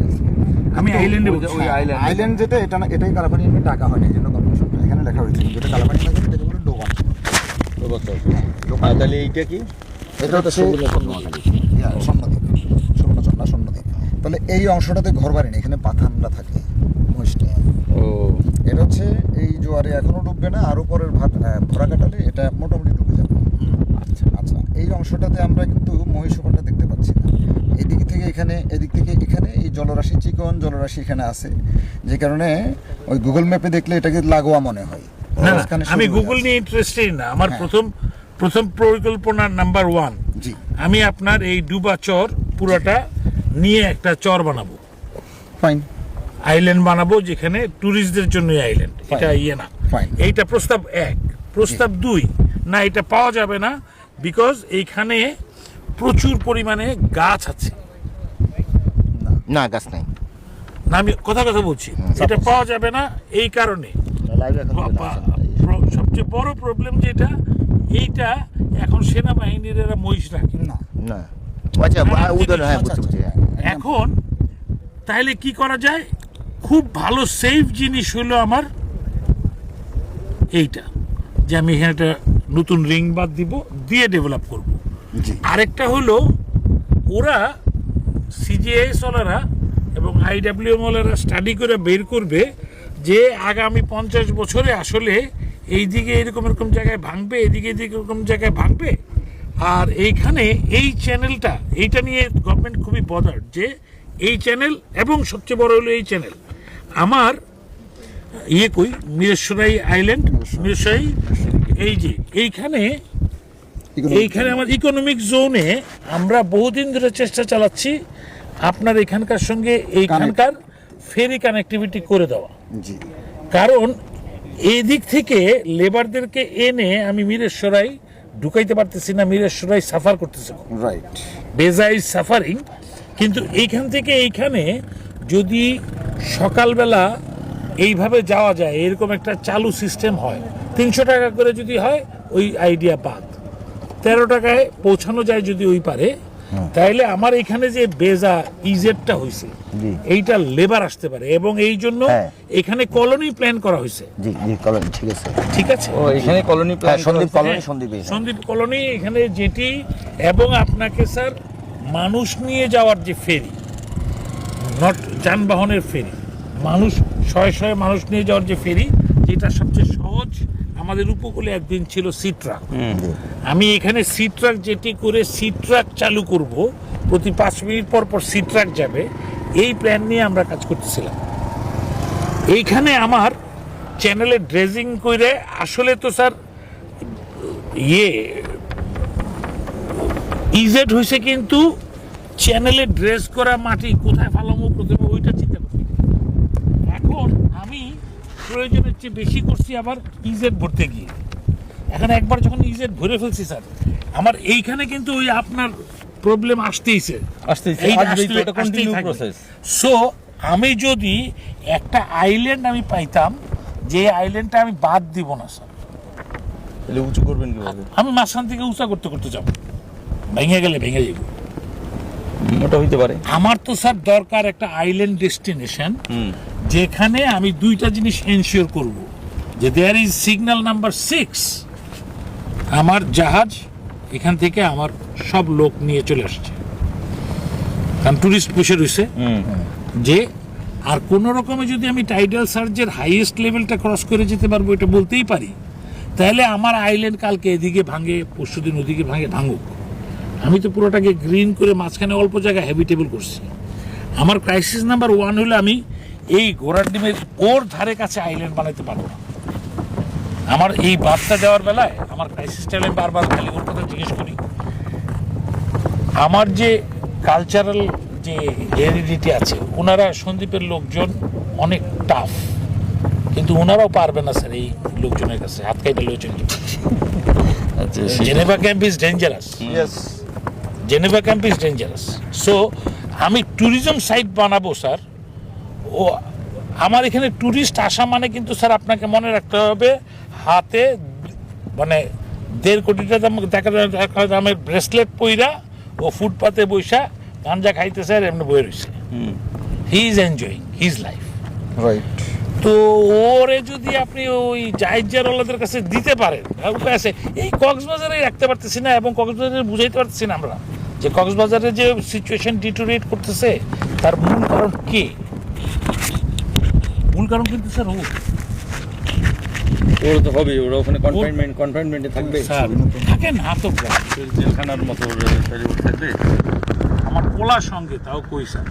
আছে। আমি আইল্যান্ডে ওই বলছি। ওই আইল্যান্ড। আইল্যান্ড যেটা এটা না এটাই কালাপানি এমনি টাকা হয়নি এই জন্য এখানে লেখা হয়েছে কিন্তু এটা না বলে ডোবান তাহলে এইটা কি? এটা হচ্ছে স্বর্ণদ্বীপ স্বর্ণচন্দ্রা স্বর্ণদ্বীপ তাহলে এই অংশটাতে ঘর বাড়ি নেই এখানে পাথানরা থাকে মহিষটা ও। এটা হচ্ছে এই জোয়ারে এখনও ডুববে না আরও পরের ভাত ভরা কাটালে এটা মোটামুটি ডুবে যাবে আচ্ছা আচ্ছা এই অংশটাতে আমরা কিন্তু মহিষপাটা দেখতে পাচ্ছি না। এদিক থেকে এখানে এদিক থেকে এখানে এই জলরাশি চিকন জলরাশি এখানে আছে। যে কারণে ওই গুগল ম্যাপে দেখলে এটাকে লাগোয়া মনে হয়। আমি গুগল নিয়ে ইন্টারেস্টেড না। আমার হ্যাঁ। প্রথম প্রথম পরিকল্পনা নাম্বার ওয়ান জি। আমি আপনার এই ডুবা চর পুরাটা নিয়ে একটা চর বানাবো। ফাইন আইল্যান্ড বানাবো যেখানে ট্যুরিস্টদের জন্য আইল্যান্ড এটা ইয়ে না. এইটা প্রস্তাব এক। প্রস্তাব দুই। না এটা পাওয়া যাবে না। বিকজ এইখানে প্রচুর পরিমাণে গাছ আছে। না গাছ নাই। না আমি কথা কথা বলছি। এটা পাওয়া যাবে না এই কারণে। সবচেয়ে বড় প্রবলেম যেটা এইটা এখন সেনাবাহিনীর এরা মহিষ রাখে। না। না। আচ্ছা উদাহরণ হ্যাঁ বুঝতে বুঝছি হ্যাঁ। এখন তাহলে কি করা যায়? খুব ভালো সেফ জিনিস হলো আমার এইটা। যে আমি এখানে একটা নতুন রিং বাদ দিব দিয়ে ডেভেলপ করব। আরেকটা হলো ওরা সিজিএস ওলারা এবং আইডাব্লিউএম ওলারা স্টাডি করে বের করবে যে আগামী পঞ্চাশ বছরে আসলে এই দিকে এরকম এরকম জায়গায় ভাঙবে এদিকে এদিকে এরকম জায়গায় ভাঙবে। আর এইখানে এই চ্যানেলটা এইটা নিয়ে গভর্নমেন্ট খুবই বদার যে এই চ্যানেল এবং সবচেয়ে বড় হলো এই চ্যানেল আমার ইয়ে কই? মিরেশ্বরাই আইল্যান্ড মিরেশ্বরাই এই যে এইখানে এইখানে আমার ইকোনমিক জোনে আমরা বহুদিন ধরে চেষ্টা চালাচ্ছি আপনার এখানকার সঙ্গে এইখানকার ফেরি কানেক্টিভিটি করে দেওয়া। জি। কারণ এদিক থেকে লেবারদেরকে এনে আমি মিরেশ্বরাই ঢুকাইতে পারতেছি না মিরেশ্বরাই সাফার করতেছে। রাইট বেজা ইজ সাফারিং। কিন্তু এইখান থেকে এইখানে যদি সকালবেলা এইভাবে যাওয়া যায় এরকম একটা চালু সিস্টেম হয় তিনশো টাকা করে যদি হয় ওই আইডিয়া বাদ তেরো টাকায় পৌঁছানো যায় যদি ওই পারে তাইলে আমার এখানে যে বেজা ইজেডটা হয়েছে এইটা লেবার আসতে পারে। এবং এই জন্য হ্যাঁ। এখানে কলোনি প্ল্যান করা হয়েছে জি জি কলম ঠিক আছে। ঠিক আছে? ও এখানে কলোনি প্ল্যান সন্দীপ কলোনি হ্যাঁ, সন্দীপে সন্দীপ কলোনি এখানে যেটি এবং আপনাকে স্যার মানুষ নিয়ে যাওয়ার যে ফেরি নট যানবাহনের ফেরি মানুষ শয়ে শয়ে মানুষ নিয়ে যাওয়ার যে ফেরি যেটা সবচেয়ে সহজ আমাদের উপকূলে একদিন ছিল সি ট্রাক আমি এখানে সি ট্রাক যেটি করে সি ট্রাক চালু করব প্রতি পাঁচ মিনিট পর পর সি ট্রাক যাবে এই প্ল্যান নিয়ে আমরা কাজ করতেছিলাম। এইখানে আমার চ্যানেলে ড্রেজিং করে আসলে তো স্যার ইয়ে ইজেড হয়েছে কিন্তু চ্যানেলে ড্রেস করা মাটি কোথায় ফালামো প্রথমে ওইটা চিন্তা করছি এখন আমি প্রয়োজনের চেয়ে বেশি করছি আবার ইজেট ভরতে গিয়ে। এখন একবার যখন ইজেট ভরে ফেলছি স্যার আমার এইখানে কিন্তু ওই আপনার প্রবলেম আসতেইছে। সো আমি যদি একটা আইল্যান্ড আমি পাইতাম যে আইল্যান্ডটা আমি বাদ দিব না স্যার। তাহলে উঁচু করবেন কীভাবে? আমি মাঝখান থেকে উঁচা করতে করতে যাব। ভেঙে গেলে ভেঙে যাব ওটা হইতে পারে। আমার তো স্যার দরকার একটা আইল্যান্ড ডেস্টিনেশন যেখানে আমি দুইটা জিনিস এনশিওর করব যে there is signal number six আমার জাহাজ এখান থেকে আমার সব লোক নিয়ে চলে আসছে। কারণ টুরিস্ট বসে রয়েছে। হুম। যে আর কোন রকমে যদি আমি টাইডাল সার্জের হাইয়েস্ট লেভেলটা ক্রস করে যেতে পারব এটা বলতেই পারি তাহলে আমার আইল্যান্ড কালকে এদিকে ভাঙে পরশুদিন ওদিকে ভাঙে ভাঙুক। আমি তো পুরোটাকে গ্রিন করে মাঝখানে অল্প জায়গা হ্যাবিটেবল করছি। আমার ক্রাইসিস নাম্বার ওয়ান হলে আমি এই ঘোড়ার ডিমের ওর ধারে কাছে আইল্যান্ড বানাতে পারব না। আমার এই বার্তা দেওয়ার বেলায় আমার ক্রাইসিসটা আমি বারবার খালি ওর কথা জিজ্ঞেস করি। আমার যে কালচারাল যে হেরিডিটি আছে ওনারা সন্দীপের লোকজন অনেক টাফ কিন্তু ওনারাও পারবে না স্যার এই লোকজনের কাছে হাত কাইটা লোকজন আচ্ছা Geneva camp is dangerous yes Geneva camp is dangerous so আমি ট্যুরিজম সাইট বানাবো স্যার। ও আমার এখানে ট্যুরিস্ট আসা মানে কিন্তু স্যার আপনাকে মনে রাখতে হবে হাতে মানে দেড় কোটি টাকা টাকা দামের ব্রেসলেট পইরা ও ফুটপাতে বইসা গাঞ্জা খাইতে স্যার এমনি বয়ে রয়েছে হুম। He is enjoying his life right তো ওরে যদি আপনি ওই জাইজারওয়ালাদের কাছে দিতে পারেন আর উপায় আছে। এই কক্সবাজারে রাখতে পারতেছি না এবং কক্সবাজারে বুঝাইতে পারতেছি না আমরা যে কক্সবাজারে যে সিচুয়েশন ডিটোরিয়েট করতেছে তার মূল কারণ কে? মূল কারণ কিন্তু স্যার ও ওরা তো হবে ওরা ওখানে কনফাইনমেন্ট কনফাইনমেন্টে থাকবে স্যার থাকে না তো জেলখানার মতো থাকবে আমার পোলার সঙ্গে তাও কই স্যার